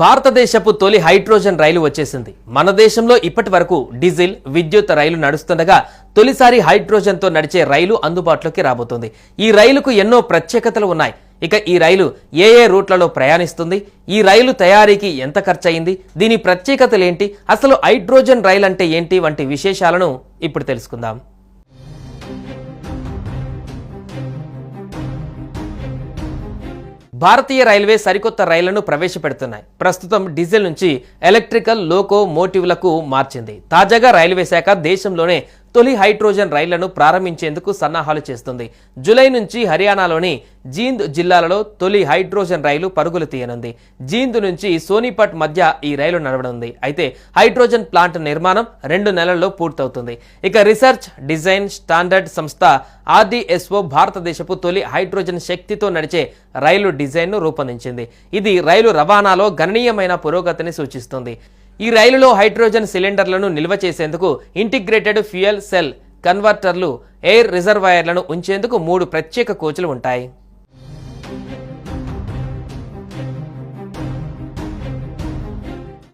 భారతదేశపు తొలి హైడ్రోజన్ రైలు వచ్చేసింది. మన దేశంలో ఇప్పటి వరకు డీజిల్ విద్యుత్ రైలు నడుస్తుండగా తొలిసారి హైడ్రోజన్తో నడిచే రైలు అందుబాటులోకి రాబోతోంది. ఈ రైలుకు ఎన్నో ప్రత్యేకతలు ఉన్నాయి. ఇక ఈ రైలు ఏ ఏ రూట్లలో ప్రయాణిస్తుంది? ఈ రైలు తయారీకి ఎంత ఖర్చయింది? దీని ప్రత్యేకతలేంటి? అసలు హైడ్రోజన్ రైలు అంటే ఏంటి? వంటి విశేషాలను ఇప్పుడు తెలుసుకుందాం. భారతీయ రైల్వే సరికొత్త రైళ్ళను ప్రవేశపెడుతున్నాయి. ప్రస్తుతం డీజిల్ నుంచి ఎలక్ట్రికల్ లోకో మోటివ్లకు మార్చింది. తాజాగా రైల్వే శాఖ దేశంలోనే తొలి హైడ్రోజన్ రైళ్ళను ప్రారంభించేందుకు సన్నాహాలు చేస్తుంది. జూలై నుంచి హర్యానాలోని జీంద్ జిల్లాలలో తొలి హైడ్రోజన్ రైలు పరుగులు తీయనుంది. జీంద్ నుంచి సోనిపట్ మధ్య ఈ రైలు నడవనుంది. అయితే హైడ్రోజన్ ప్లాంట్ నిర్మాణం రెండు నెలల్లో పూర్తవుతుంది. ఇక రీసెర్చ్ డిజైన్ స్టాండర్డ్ సంస్థ ఆర్డీఎస్ఓ భారతదేశపు తొలి హైడ్రోజన్ శక్తితో నడిచే రైలు డిజైన్ను రూపొందించింది. ఇది రైలు రవాణాలో గణనీయమైన పురోగతిని సూచిస్తుంది. ఈ రైలులో హైడ్రోజన్ సిలిండర్లను నిల్వ చేసేందుకు ఇంటిగ్రేటెడ్ ఫ్యూయల్ సెల్ కన్వర్టర్లు ఎయిర్ రిజర్వాయర్లను ఉంచేందుకు మూడు ప్రత్యేక కోచ్లు ఉంటాయి.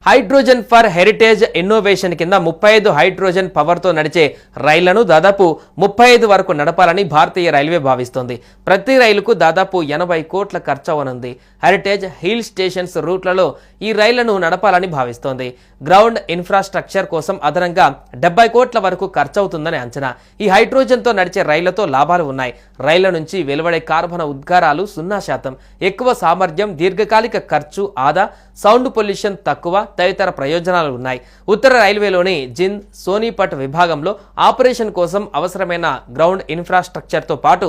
హైడ్రోజన్ ఫర్ హెరిటేజ్ ఇన్నోవేషన్ కింద ముప్పై ఐదు హైడ్రోజన్ పవర్తో నడిచే రైళ్ళను దాదాపు ముప్పై ఐదు వరకు నడపాలని భారతీయ రైల్వే భావిస్తోంది. ప్రతి రైలుకు దాదాపు ఎనభై కోట్ల ఖర్చు అవనుంది హెరిటేజ్ హిల్ స్టేషన్స్ రూట్లలో ఈ రైళ్ళను నడపాలని భావిస్తోంది. గ్రౌండ్ ఇన్ఫ్రాస్ట్రక్చర్ కోసం అదనంగా డెబ్బై కోట్ల వరకు ఖర్చవుతుందని అంచనా. ఈ హైడ్రోజన్తో నడిచే రైళ్ళతో లాభాలు ఉన్నాయి. రైళ్ళ నుంచి వెలువడే కార్బన ఉద్గారాలు సున్నా శాతం. ఎక్కువ సామర్థ్యం దీర్ఘకాలిక ఖర్చు ఆదా సౌండ్ పొల్యూషన్ తక్కువ తదితర ప్రయోజనాలు ఉన్నాయి. ఉత్తర రైల్వేలోని జింద్ సోనీపట్ విభాగంలో ఆపరేషన్ కోసం అవసరమైన గ్రౌండ్ ఇన్ఫ్రాస్ట్రక్చర్తో పాటు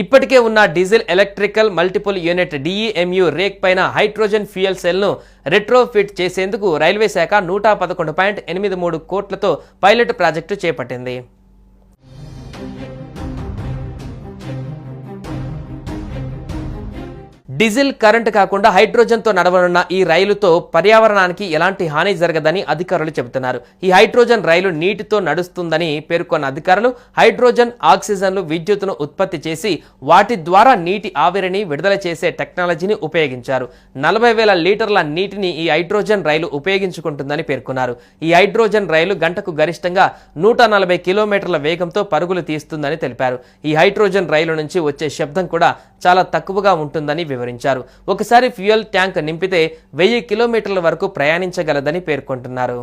ఇప్పటికే ఉన్న diesel electrical multiple unit DEMU rake పైన హైడ్రోజన్ ఫ్యూయల్ సెల్ను రెట్రోఫిట్ చేసేందుకు రైల్వే శాఖ నూట పదకొండు పాయింట్ ఎనిమిది మూడు కోట్లతో పైలట్ ప్రాజెక్టు చేపట్టింది. డీజిల్ కరెంట్ కాకుండా హైడ్రోజన్తో నడవనున్న ఈ రైలుతో పర్యావరణానికి ఎలాంటి హాని జరగదని అధికారులు చెబుతున్నారు. ఈ హైడ్రోజన్ రైలు నీటితో నడుస్తుందని పేర్కొన్న అధికారులు హైడ్రోజన్ ఆక్సిజన్లు విద్యుత్తును ఉత్పత్తి చేసి వాటి ద్వారా నీటి ఆవిరిని విడుదల చేసే టెక్నాలజీని ఉపయోగించారు. నలభై వేల లీటర్ల నీటిని ఈ హైడ్రోజన్ రైలు ఉపయోగించుకుంటుందని పేర్కొన్నారు. ఈ హైడ్రోజన్ రైలు గంటకు గరిష్టంగా నూట నలభై కిలోమీటర్ల వేగంతో పరుగులు తీస్తుందని తెలిపారు. ఈ హైడ్రోజన్ రైలు నుంచి వచ్చే శబ్దం కూడా చాలా తక్కువగా ఉంటుందని వివరించారు ఒకసారి ఫ్యూయల్ ట్యాంక్ నింపితే వెయ్యి కిలోమీటర్ల వరకు ప్రయాణించగలదని పేర్కొంటున్నారు.